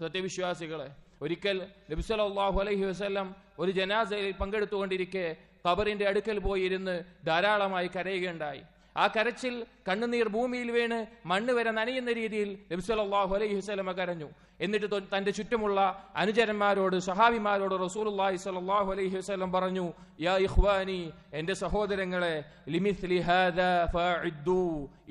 സത്യവിശ്വാസികളെ ഒരിക്കൽ നബിസലാഹു അലൈഹി വസ്ലം ഒരു ജനാസയിൽ പങ്കെടുത്തുകൊണ്ടിരിക്കെ ഖബറിന്റെ അടുക്കൽ പോയി ഇരുന്ന് ധാരാളമായി കരയുകയുണ്ടായി. ആ കരച്ചിൽ കണ്ണുനീർ ഭൂമിയിൽ വീണ് മണ്ണ് വരെ നനയുന്ന രീതിയിൽ നബിസലാഹു അലൈഹി വസ്ലമ കരഞ്ഞു. എന്നിട്ട് തന്റെ ചുറ്റുമുള്ള അനുചരന്മാരോട് സഹാബിമാരോട് റസൂലുള്ളാഹി സ്വല്ലല്ലാഹു അലൈഹി വസല്ലം പറഞ്ഞു യാ ഇഖ്വാനി എന്റെ സഹോദരങ്ങളെ ലിമിസ്ലി ഹാദാ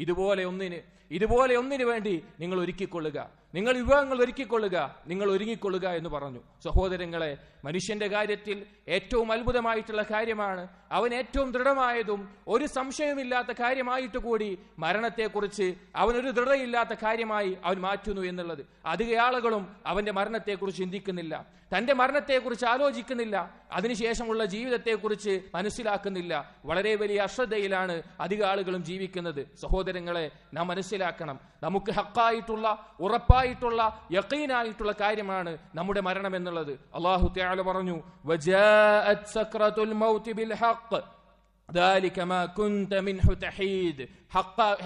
ഇതുപോലെ ഒന്നിന് ഇതുപോലെ ഒന്നിന് വേണ്ടി നിങ്ങൾ ഒരുക്കിക്കൊള്ളുക. നിങ്ങൾ വിഭവങ്ങൾ ഒരുക്കിക്കൊള്ളുക നിങ്ങൾ ഒരുങ്ങിക്കൊള്ളുക എന്ന് പറഞ്ഞു. സഹോദരങ്ങളെ മനുഷ്യന്റെ കാര്യത്തിൽ ഏറ്റവും അത്ഭുതമായിട്ടുള്ള കാര്യമാണ് അവൻ ഏറ്റവും ദൃഢമായതും ഒരു സംശയമില്ലാത്ത കാര്യമായിട്ട് കൂടി മരണത്തെക്കുറിച്ച് അവനൊരു ദൃഢയില്ലാത്ത കാര്യമായി അവൻ മാറ്റുന്നു എന്നുള്ളത്. അധിക ആളുകളും അവന്റെ മരണത്തെക്കുറിച്ച് ചിന്തിക്കുന്നില്ല. തന്റെ മരണത്തെക്കുറിച്ച് ആലോചിക്കുന്നില്ല. അതിനുശേഷമുള്ള ജീവിതത്തെക്കുറിച്ച് മനസ്സിലാക്കുന്നില്ല. വളരെ വലിയ അശ്രദ്ധയിലാണ് അധിക ആളുകളും ജീവിക്കുന്നത്. സഹോദരങ്ങളെ നാം മനസ്സിലാക്കണം. നമുക്ക് ഹക്കായിട്ടുള്ള ഉറപ്പായിട്ടുള്ള യക്കീനായിട്ടുള്ള കാര്യമാണ് നമ്മുടെ മരണം എന്നുള്ളത്. അള്ളാഹു ത്യാല പറഞ്ഞു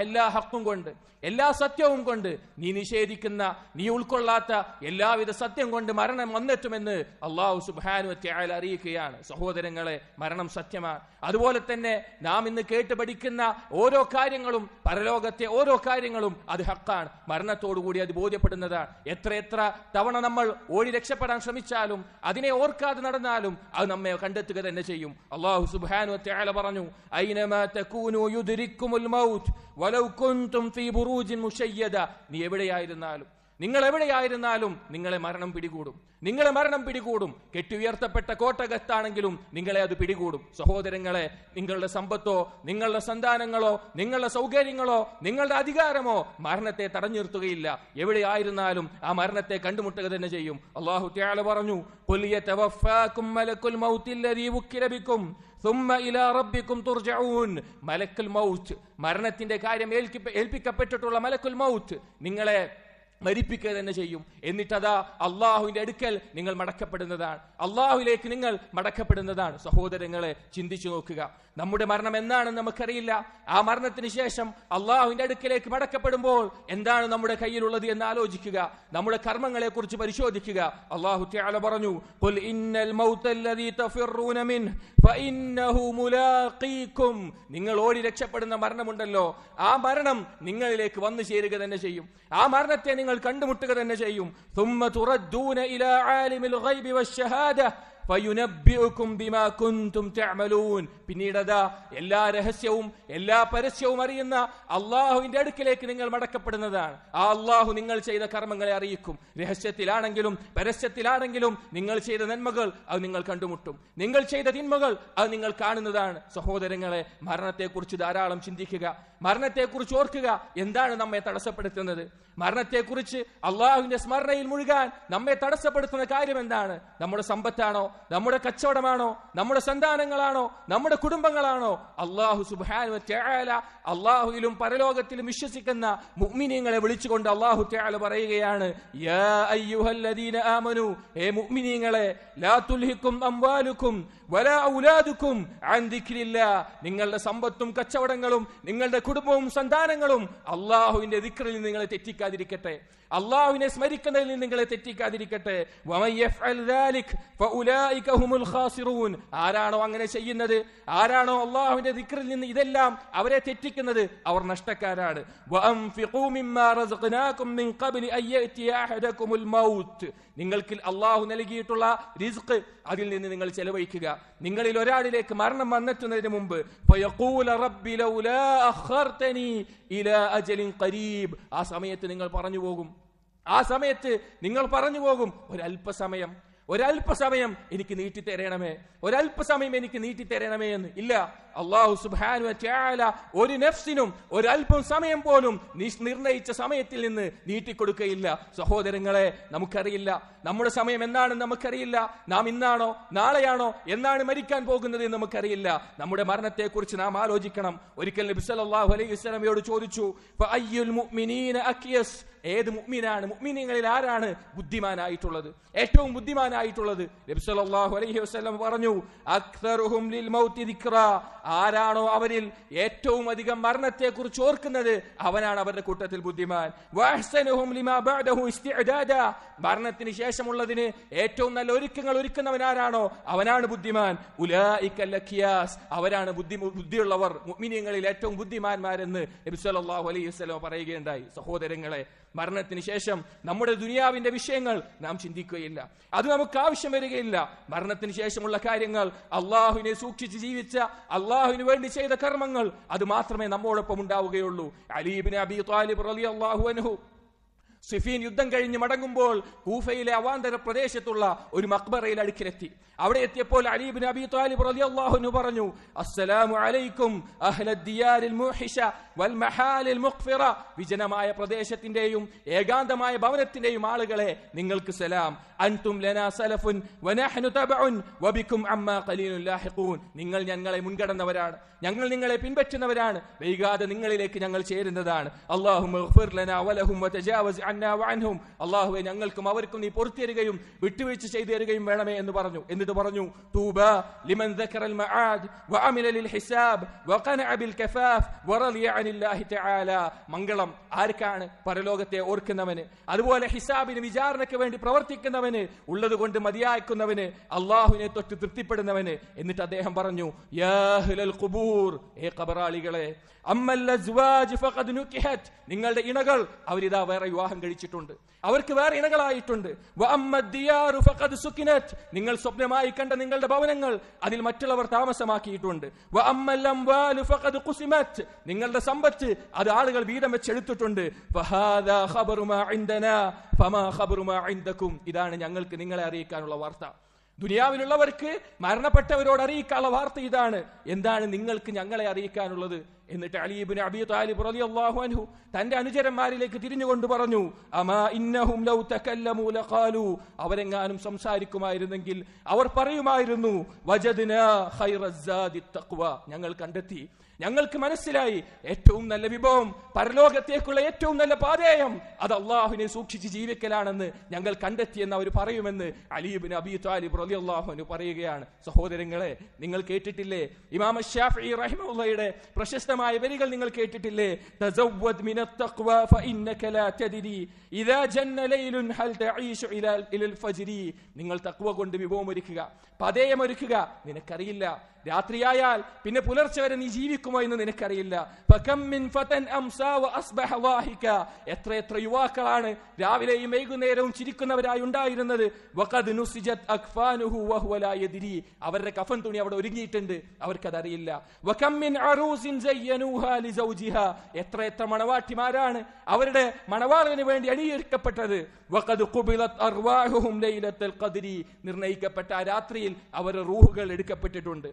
എല്ലാ ഹക്കും കൊണ്ട് എല്ലാ സത്യവും കൊണ്ട് നീ നിഷേധിക്കുന്ന നീ ഉൾക്കൊള്ളാത്ത എല്ലാവിധ സത്യം കൊണ്ട് മരണം വന്നെത്തുമെന്ന് അള്ളാഹു സുബാനുവത്യായാൽ അറിയിക്കുകയാണ്. സഹോദരങ്ങളെ മരണം സത്യമാണ് അതുപോലെ തന്നെ നാം ഇന്ന് കേട്ട് പഠിക്കുന്ന ഓരോ കാര്യങ്ങളും പരലോകത്തെ ഓരോ കാര്യങ്ങളും അത് ഹക്കാണ്. മരണത്തോടുകൂടി അത് ബോധ്യപ്പെടുന്നതാണ്. എത്ര എത്ര തവണ നമ്മൾ ഓടി രക്ഷപ്പെടാൻ ശ്രമിച്ചാലും അതിനെ ഓർക്കാതെ നടന്നാലും അത് നമ്മെ കണ്ടെത്തുക തന്നെ ചെയ്യും. അള്ളാഹു സുബാനുവത്യായാല പറഞ്ഞു പറഞ്ഞു "ഐനമാ തകൂനു യുദ്രിക്കുമുൽ മൗത്ത്? വലൗ കുന്തും ഫീ ബുറൂജിൻ മുശയ്യദ." നീ എവിടെയായിരുന്നാലും നിങ്ങൾ എവിടെയായിരുന്നാലും നിങ്ങളെ മരണം പിടികൂടും. നിങ്ങളെ മരണം പിടികൂടും. കെട്ടിയുയർത്തപ്പെട്ട കോട്ടകത്താണെങ്കിലും നിങ്ങളെ അത് പിടികൂടും. സഹോദരങ്ങളെ നിങ്ങളുടെ സമ്പത്തോ നിങ്ങളുടെ സന്താനങ്ങളോ നിങ്ങളുടെ സൗകര്യങ്ങളോ നിങ്ങളുടെ അധികാരമോ മരണത്തെ തടഞ്ഞു നിർത്തുകയില്ല എവിടെയായിരുന്നാലും ആ മരണത്തെ കണ്ടുമുട്ടുക തന്നെ ചെയ്യും. അള്ളാഹു ത്യാല പറഞ്ഞു "ഖുൽ യതവഫാകും മലക്കുൽ മൗത്ത് മരണത്തിന്റെ കാര്യം ഏൽപ്പിക്കപ്പെട്ടിട്ടുള്ള മലക്കുൽ മൗത്ത് നിങ്ങളെ മരിപ്പിക്കുക തന്നെ ചെയ്യും. എന്നിട്ടതാ അള്ളാഹുവിന്റെ അടുക്കൽ നിങ്ങൾ മടക്കപ്പെടുന്നതാണ്. അള്ളാഹുലേക്ക് നിങ്ങൾ മടക്കപ്പെടുന്നതാണ്. സഹോദരങ്ങളെ ചിന്തിച്ചു നോക്കുക. നമ്മുടെ മരണം എന്താണെന്ന് നമുക്കറിയില്ല. ആ മരണത്തിന് ശേഷം അള്ളാഹുവിന്റെ അടുക്കലേക്ക് മടക്കപ്പെടുമ്പോൾ എന്താണ് നമ്മുടെ കയ്യിലുള്ളത് എന്ന് ആലോചിക്കുക. നമ്മുടെ കർമ്മങ്ങളെ കുറിച്ച് പരിശോധിക്കുക. അള്ളാഹു ത്യാല പറഞ്ഞു നിങ്ങൾ ഓടി രക്ഷപ്പെടുന്ന മരണമുണ്ടല്ലോ. ആ മരണം നിങ്ങളിലേക്ക് വന്നു ചേരുക തന്നെ ചെയ്യും. ആ മരണത്തെ നിങ്ങൾ കണ്ടുമുട്ടുക തന്നെ ചെയ്യും. ഇലാ ആലിമിൽ പിന്നീട് എല്ലാ രഹസ്യവും എല്ലാ പരസ്യവും അറിയുന്ന അള്ളാഹുവിന്റെ അടുക്കിലേക്ക് നിങ്ങൾ മടക്കപ്പെടുന്നതാണ്. ആ അള്ളാഹു നിങ്ങൾ ചെയ്ത കർമ്മങ്ങളെ അറിയിക്കും. രഹസ്യത്തിലാണെങ്കിലും പരസ്യത്തിലാണെങ്കിലും നിങ്ങൾ ചെയ്ത നന്മകൾ അത് നിങ്ങൾ കണ്ടുമുട്ടും. നിങ്ങൾ ചെയ്ത തിന്മകൾ അത് നിങ്ങൾ കാണുന്നതാണ്. സഹോദരങ്ങളെ മരണത്തെക്കുറിച്ച് ധാരാളം ചിന്തിക്കുക. മരണത്തെക്കുറിച്ച് ഓർക്കുക. എന്താണ് നമ്മെ തടസ്സപ്പെടുത്തുന്നത്? മരണത്തെക്കുറിച്ച് അള്ളാഹുവിന്റെ സ്മരണയിൽ മുഴുകാൻ നമ്മെ തടസ്സപ്പെടുത്തുന്ന കാര്യം എന്താണ്? നമ്മുടെ സമ്പത്താണോ? നമ്മുടെ കച്ചവടമാണോ? നമ്മുടെ സന്താനങ്ങളാണോ? നമ്മുടെ കുടുംബങ്ങളാണോ? അള്ളാഹു സുബാനു ത്യാല അള്ളാഹുയിലും പരലോകത്തിലും വിശ്വസിക്കുന്ന മുഗ്മിനിയങ്ങളെ വിളിച്ചുകൊണ്ട് അള്ളാഹു ത്യാല പറയുകയാണ് നിങ്ങളുടെ സമ്പത്തും കച്ചവടങ്ങളും നിങ്ങളുടെ കുടുംബവും സന്താനങ്ങളും അള്ളാഹുവിന്റെ ദിക്റിൽ നിന്ന് നിങ്ങളെ തെറ്റിക്കാതിരിക്കട്ടെ. അള്ളാഹുവിനെ സ്മരിക്കുന്നതിൽ നിന്ന് നിങ്ങളെ തെറ്റിക്കാതിരിക്കട്ടെ. ആരാണോ അങ്ങനെ ചെയ്യുന്നത്? ആരാണോ അള്ളാഹുവിന്റെ ദിക്റിൽ നിന്ന് ഇതെല്ലാം അവരെ തെറ്റിക്കുന്നത്? അവർ നഷ്ടക്കാരാണ്. നിങ്ങൾക്ക് അള്ളാഹു നൽകിയിട്ടുള്ള റിസ്ക് അതിൽ നിന്ന് നിങ്ങൾ ചെലവഴിക്കുക. നിങ്ങളിൽ ഒരാളിലേക്ക് മരണം വന്നെത്തുന്നതിന് മുമ്പ് ഫയഖൂല ഇല അജലിൻ കരീബ് ആ സമയത്ത് നിങ്ങൾ പറഞ്ഞു പോകും. ആ സമയത്ത് നിങ്ങൾ പറഞ്ഞു പോകും. ഒരല്പസമയം ഒരല്പസമയം എനിക്ക് നീട്ടി തരണമേ ഒരല്പസമയം എനിക്ക് നീട്ടി തരണമേ എന്ന്. ഇല്ല. അള്ളാഹു സുബാനു ഒരു നെഫ്സിനും ഒരല്പം സമയം പോലും നിർണയിച്ച സമയത്തിൽ നിന്ന് നീട്ടിക്കൊടുക്കയില്ല. സഹോദരങ്ങളെ നമുക്കറിയില്ല. നമ്മുടെ സമയം എന്നാണ് നമുക്കറിയില്ല. നാം ഇന്നാണോ നാളെയാണോ എന്നാണ് മരിക്കാൻ പോകുന്നത് എന്ന് നമുക്കറിയില്ല. നമ്മുടെ മരണത്തെക്കുറിച്ച് നാം ആലോചിക്കണം. ഒരിക്കൽ നബി സല്ലല്ലാഹു അലൈഹി വസല്ലമയോട് ചോദിച്ചു "ഫഅയ്യുൽ മുഅ്മിനീന ഏത് മുഅ്മിനാണ്? മുഅ്മിനീങ്ങളിൽ ആരാണ് ബുദ്ധിമാനായിട്ടുള്ളത്? ഏറ്റവും ബുദ്ധിമാനായ ബുദ്ധിമാനായിട്ടുള്ളത് നബി സല്ലല്ലാഹു അലൈഹി വസല്ലം പറഞ്ഞു അക്തറുഹും ലിൽ ആരാണോ അവരിൽ ഏറ്റവും അധികം മരണത്തെ കുറിച്ച് ഓർക്കുന്നത് അവനാണ് അവരുടെ കൂട്ടത്തിൽ ബുദ്ധിമാൻ. മരണത്തിന് ശേഷമുള്ളതിന് ഏറ്റവും നല്ല ഒരുക്കങ്ങൾ ഒരുക്കുന്നവൻ ആരാണോ? അവനാണ് ബുദ്ധിമാൻ. ഉലായിക്കൽ ലഖിയാസ്. അവരാണ് ബുദ്ധി ബുദ്ധിയുള്ളവർ മുഅ്മിനീങ്ങളിൽ ഏറ്റവും ബുദ്ധിമാന്മാരെന്ന് നബി സല്ലല്ലാഹു അലൈഹി വസല്ലം പറയുകയുണ്ടായി. സഹോദരങ്ങളെ മരണത്തിന് ശേഷം നമ്മുടെ ദുനിയാവിന്റെ വിഷയങ്ങൾ നാം ചിന്തിക്കുകയില്ല. അത് നമുക്ക് ആവശ്യം വരികയില്ല. മരണത്തിന് ശേഷമുള്ള കാര്യങ്ങൾ അള്ളാഹുവിനെ സൂക്ഷിച്ച് ജീവിച്ച അള്ളാഹുവിന് വേണ്ടി ചെയ്ത കർമ്മങ്ങൾ അത് മാത്രമേ നമ്മോടൊപ്പം ഉണ്ടാവുകയുള്ളൂ. അലീബിന് അബി താലിബ് അലി അള്ളാഹു അൻഹു സിഫീൻ യുദ്ധം കഴിഞ്ഞ് മടങ്ങുമ്പോൾ കൂഫയിലെ അവാന്തര പ്രദേശത്തുള്ള ഒരു മക്ബറയിൽ അടുക്കിലെത്തി. അവിടെ എത്തിയപ്പോൾ അലീബിൻ അബി താലിബ് റളിയല്ലാഹു പറഞ്ഞു അസ്സലാമു അലൈക്കും വൽ മഹാലിൽ വിജനമായ പ്രദേശത്തിന്റെയും ഏകാന്തമായ ഭവനത്തിന്റെയും ആളുകളെ നിങ്ങൾക്ക് സലാം. അൻതും ലനാ സലഫുൻ വനഹ്നു തബഉൻ വബിക്കും അമ്മാ ഖലീലുൻ ലാഹിഖൂൻ. നിങ്ങൾ ഞങ്ങളെ മുൻകടന്നവരാണ് ഞങ്ങൾ നിങ്ങളെ പിൻപറ്റുന്നവരാണ്. വൈകാതെ നിങ്ങളിലേക്ക് ഞങ്ങൾ ചേരുന്നതാണ്. അല്ലാഹുമ്മ ഗ്ഫിർ ലനാ വലഹും വതജാവസ് അന്നാ വഅൻഹും. അല്ലാഹുവേ ഞങ്ങൾക്കും അവർക്കും നീ പൊറുത്തരുകയും വിട്ടുവീഴ്ച ചെയ്തു തരികയും വേണമേ എന്ന് പറഞ്ഞു. എന്നിട്ട് പറഞ്ഞു തൂബ ലിമൻ മആദ് വഅമില ഹിസാബ് വഖനഅ ബിൽ കഫാഫ് തആല. മംഗളം ആർക്കാണ് പരലോകത്തെ ഓർക്കുന്നവന്? അതുപോലെ ഹിസാബിന് വിചാരണയ്ക്ക് വേണ്ടി പ്രവർത്തിക്കുന്നവന് ഉള്ളത് കൊണ്ട് മതിയാക്കുന്നവന് അള്ളാഹുവിനെ തൊട്ട് തൃപ്തിപ്പെടുന്നവന്. എന്നിട്ട് അദ്ദേഹം പറഞ്ഞു ഏ നുകിഹത് നിങ്ങളുടെ ഇണകൾ അവരിതാ വേറെ വിവാഹം കഴിച്ചിട്ടുണ്ട് അവർക്ക് വേറെ ഇണകളായിട്ടുണ്ട്. നിങ്ങൾ സ്വപ്നമായി കണ്ട നിങ്ങളുടെ ഭവനങ്ങൾ അതിൽ മറ്റുള്ളവർ താമസമാക്കിയിട്ടുണ്ട്. നിങ്ങളുടെ സമ്പത്ത് അത് ആളുകൾ വീതം വെച്ചെടുത്തിട്ടുണ്ട്. ഇതാണ് ഞങ്ങൾക്ക് നിങ്ങളെ അറിയിക്കാനുള്ള വാർത്ത. ദുനിയാവിലുള്ളവർക്ക് മരണപ്പെട്ടവരോട് അറിയിക്കാനുള്ള വാർത്ത ഇതാണ്. എന്താണ് നിങ്ങൾക്ക് ഞങ്ങളെ അറിയിക്കാനുള്ളത്? എന്നിട്ട് അലീബിന് അബി താലിബ് റളിയല്ലാഹു അൻഹു തന്റെ അനുചരന്മാരിലേക്ക് തിരിഞ്ഞുകൊണ്ട് പറഞ്ഞു അമാ ഇന്നഹും ലൗ തകല്ലമൂ ലഖാലു. അവരെങ്ങാനും സംസാരിക്കുമായിരുന്നെങ്കിൽ അവർ പറയുമായിരുന്നു ഞങ്ങൾ കണ്ടെത്തി. ഞങ്ങൾക്ക് മനസ്സിലായി ഏറ്റവും നല്ല വിഭവം പരലോകത്തേക്കുള്ള ഏറ്റവും നല്ല പാതേയം അത് അള്ളാഹുവിനെ സൂക്ഷിച്ച് ജീവിക്കലാണെന്ന് ഞങ്ങൾ കണ്ടെത്തിയെന്ന് അവർ പറയുമെന്ന് അലീബിൻ അബി താലിബ് റളിയല്ലാഹുവിന് പറയുകയാണ്. സഹോദരങ്ങളെ നിങ്ങൾ കേട്ടിട്ടില്ലേ? ഇമാം ഷാഫി റഹിമുള്ളയുടെ മനോഹരമായ വരികൾ നിങ്ങൾ കേട്ടിട്ടില്ലേ? നിങ്ങൾ തക്വ കൊണ്ട് വിഭവം ഒരുക്കുക. പതയം ഒരുക്കുക നിനക്കറിയില്ല. രാത്രിയായാൽ പിന്നെ പുലർച്ചെ വരെ നീ ജീവിക്കുമോ എന്ന് നിനക്കറിയില്ല. എത്ര എത്ര യുവാക്കളാണ് രാവിലെയും വൈകുന്നേരവും ചിരിക്കുന്നവരായി ഉണ്ടായിരുന്നത്. അവരുടെ കഫൻ തുണി അവിടെ ഒരുങ്ങിയിട്ടുണ്ട്. അവർക്കതറിയില്ല. എത്ര എത്ര മണവാട്ടിമാരാണ് അവരുടെ മണവാളന് വേണ്ടി അണിയൊരുക്കപ്പെട്ടത്. നിർണയിക്കപ്പെട്ട ആ രാത്രിയിൽ അവരുടെ റൂഹുകൾ എടുക്കപ്പെട്ടിട്ടുണ്ട്.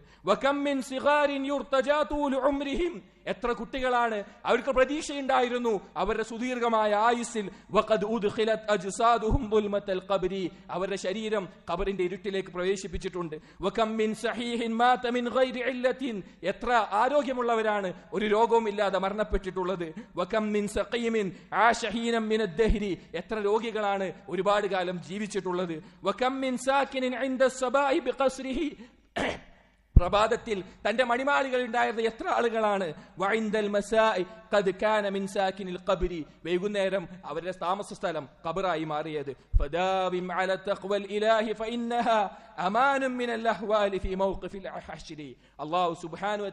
എത്ര കുട്ടികളാണ്? അവർക്ക് പ്രതീക്ഷയുണ്ടായിരുന്നു അവരുടെ സുദീർഘമായ ആയുസ്സിൽ. അവരുടെ ശരീരം കബറിന്റെ ഇരുട്ടിലേക്ക് പ്രവേശിപ്പിച്ചിട്ടുണ്ട്. എത്ര ആരോഗ്യമുള്ളവരാണ് ഒരു രോഗവും ഇല്ലാതെ മരണപ്പെട്ടിട്ടുള്ളത്. എത്ര രോഗികളാണ് ഒരുപാട് കാലം ജീവിച്ചിട്ടുള്ളത്. പ്രഭാതത്തിൽ തന്റെ മണിമാളികൾ ഉണ്ടായിരുന്ന എത്ര ആളുകളാണ്? വൈന്ദൽ മസായി ഖദ് കാന മിൻ സാക്കിനിൽ ഖബ്രി. വൈകുന്നേരം അവരുടെ താമസ സ്ഥലം കബറായി മാറിയത്. അള്ളാഹു സുബാനു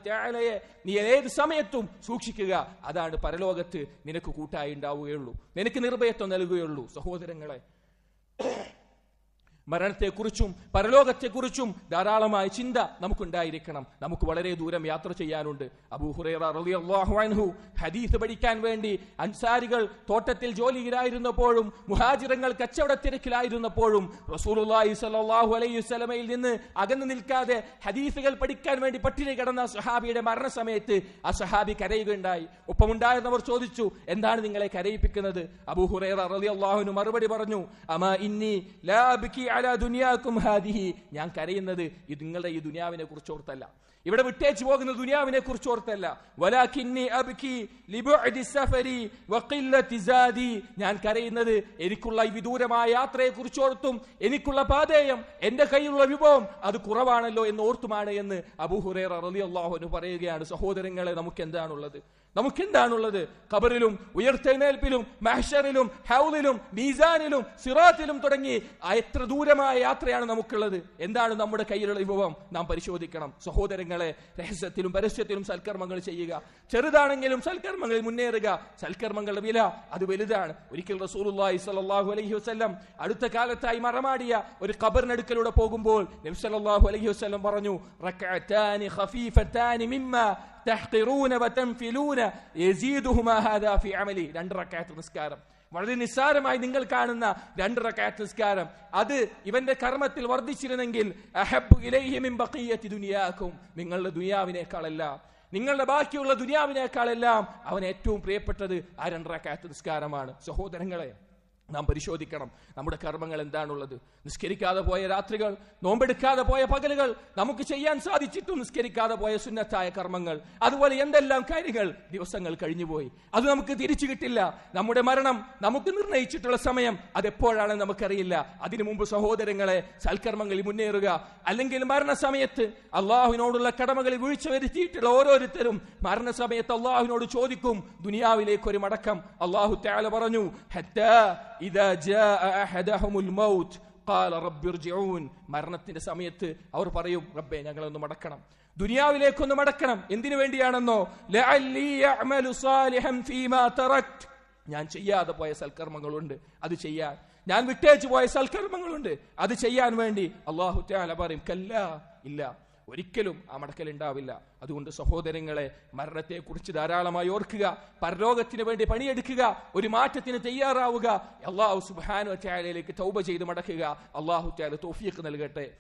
നീ ഏത് സമയത്തും സൂക്ഷിക്കുക. അതാണ് പരലോകത്ത് നിനക്ക് കൂട്ടായി ഉണ്ടാവുകയുള്ളൂ. നിനക്ക് നിർഭയത്വം നൽകുകയുള്ളൂ. സഹോദരങ്ങളെ മരണത്തെക്കുറിച്ചും പരലോകത്തെക്കുറിച്ചും ധാരാളമായ ചിന്ത നമുക്കുണ്ടായിരിക്കണം. നമുക്ക് വളരെ ദൂരം യാത്ര ചെയ്യാനുണ്ട്. അബൂ ഹുറൈറ റളിയല്ലാഹു അൻഹു ഹദീസ് പഠിക്കാൻ വേണ്ടി അൻസാരികൾ തോട്ടത്തിൽ ജോലിയിലായിരുന്നപ്പോഴും മുഹാജിറങ്ങൾ കച്ചവട തിരക്കിലായിരുന്നപ്പോഴും റസൂലുള്ളാഹി സ്വല്ലല്ലാഹു അലൈഹി സ്വലമയിൽ നിന്ന് അകന്നു നിൽക്കാതെ ഹദീസുകൾ പഠിക്കാൻ വേണ്ടി പട്ടിണി കിടന്ന സഹാബിയുടെ മരണസമയത്ത് ആ സഹാബി കരയുകയുണ്ടായി. ഒപ്പമുണ്ടായിരുന്നവർ ചോദിച്ചു എന്താണ് നിങ്ങളെ കരയിപ്പിക്കുന്നത്? അബൂ ഹുറൈറ റളിയല്ലാഹുവിന് മറുപടി പറഞ്ഞു അമ ഇന്നി ലാ അബ്കി അലാ ദുനിയാക്കും ഹാദിഹി. ഞാൻ കരയുന്നത് ഇത് നിങ്ങളുടെ ഈ ദുനിയാവിനെ കുറിച്ച് ഓർത്തല്ല. ഇവിടെ വിട്ടേച്ചു പോകുന്ന ദുനിയാവിനെ കുറിച്ച് ഓർത്തല്ല. അബ്കി സഫരി വഖില്ലതി സാദി. ഞാൻ കരയുന്നത് എനിക്കുള്ള ഈ വിദൂരമായ യാത്രയെ കുറിച്ച് ഓർത്തും എനിക്കുള്ള പാതേയം എന്റെ കയ്യിലുള്ള വിഭവം അത് കുറവാണല്ലോ എന്ന് ഓർത്തുമാണ് എന്ന് അബൂഹുറേറ റളിയല്ലാഹു അൻഹു പറയുകയാണ്. സഹോദരങ്ങളെ നമുക്ക് എന്താണുള്ളത് നമുക്ക് എന്താണുള്ളത് ഖബറിലും ഉയർത്തെഴുന്നേൽപ്പിലും മഹ്ഷറിലും ഹൗലിലും മീസാനിലും സിറാത്തിലും തുടങ്ങി എത്ര ദൂരമായ യാത്രയാണ് നമുക്കുള്ളത്. എന്താണ് നമ്മുടെ കയ്യിലുള്ള വിഭവം? നാം പരിശോധിക്കണം. സഹോദരങ്ങളെ രഹസ്യത്തിലും പരസ്യത്തിലും സൽക്കർമ്മങ്ങൾ ചെയ്യുക. ചെറുതാണെങ്കിലും സൽക്കർമ്മങ്ങളിൽ മുന്നേറുക. സൽക്കർമ്മങ്ങളുടെ വില അത് വലുതാണ്. ഒരിക്കൽ റസൂലുള്ളാഹി സ്വല്ലല്ലാഹു അലൈഹി വസല്ലം അടുത്ത കാലത്തായി മറമാടിയ ഒരു ഖബറിനടുക്കലൂടെ പോകുമ്പോൾ നബി സല്ലല്ലാഹു അലൈഹി വസല്ലം പറഞ്ഞു റക്അതാനി ഖഫീഫതാനി മിമ്മ തഹ്ഖിറൂന വതൻഫിലൂന രണ്ട് റക്അത്ത് നിസ്കാരം. വളരെ നിസ്സാരമായി നിങ്ങൾ കാണുന്ന രണ്ട് റക്അത്ത് നിസ്കാരം. അത് ഇവന്റെ കർമ്മത്തിൽ വർദ്ധിച്ചിരുന്നെങ്കിൽ ദുനിയാക്കും. നിങ്ങളുടെ ദുനിയാവിനേക്കാളല്ല നിങ്ങളുടെ ബാക്കിയുള്ള ദുനിയാവിനേക്കാളെല്ലാം അവൻ ഏറ്റവും പ്രിയപ്പെട്ടത് ആ രണ്ട് റക്അത്ത് നിസ്കാരമാണ്. സഹോദരങ്ങളെ നാം പരിശോധിക്കണം. നമ്മുടെ കർമ്മങ്ങൾ എന്താണുള്ളത്? നിസ്കരിക്കാതെ പോയ രാത്രികൾ നോമ്പെടുക്കാതെ പോയ പകലുകൾ നമുക്ക് ചെയ്യാൻ സാധിച്ചിട്ടും നിസ്കരിക്കാതെ പോയ സുന്നത്തായ കർമ്മങ്ങൾ. അതുപോലെ എന്തെല്ലാം കാര്യങ്ങൾ? ദിവസങ്ങൾ കഴിഞ്ഞുപോയി. അത് നമുക്ക് തിരിച്ചു കിട്ടില്ല. നമ്മുടെ മരണം നമുക്ക് നിർണയിച്ചിട്ടുള്ള സമയം അതെപ്പോഴാണെന്ന് നമുക്കറിയില്ല. അതിനു മുമ്പ് സഹോദരങ്ങളെ സൽക്കർമ്മങ്ങളിൽ മുന്നേറുക. അല്ലെങ്കിൽ മരണസമയത്ത് അള്ളാഹുവിനോടുള്ള കടമകളിൽ വീഴ്ച വരുത്തിയിട്ടുള്ള ഓരോരുത്തരും മരണസമയത്ത് അള്ളാഹുവിനോട് ചോദിക്കും ദുനിയാവിലേക്ക് ഒരു മടക്കം. അള്ളാഹു താല പറഞ്ഞു ഇദാ ജാ മൗത്ത് ഖാല മരണത്തിന്റെ സമയത്ത് അവർ പറയും റബ്ബേ ഞങ്ങളൊന്ന് മടക്കണം. ദുനിയാവിലേക്കൊന്ന് മടക്കണം. എന്തിനു വേണ്ടിയാണെന്നോ? സാലിഹൻ ഫീമാ ഞാൻ ചെയ്യാതെ പോയ സൽക്കർമ്മങ്ങളുണ്ട് അത് ചെയ്യാൻ. ഞാൻ വിട്ടേച്ചു പോയ സൽക്കർമ്മങ്ങളുണ്ട് അത് ചെയ്യാൻ വേണ്ടി അള്ളാഹു തആല പറയും കല്ല ഇല്ല. ഒരിക്കലും ആ മടക്കൽ ഉണ്ടാവില്ല. അതുകൊണ്ട് സഹോദരങ്ങളെ മരണത്തെ കുറിച്ച് ധാരാളമായി ഓർക്കുക പരലോകത്തിന് വേണ്ടി പണിയെടുക്കുക ഒരു മാറ്റത്തിന് തയ്യാറാവുക. അള്ളാഹു സുബാനു ചായാലേക്ക് തൗബ ചെയ്ത് മടക്കുക. അള്ളാഹു ചായ തോഫിയൊക്കെ നൽകട്ടെ.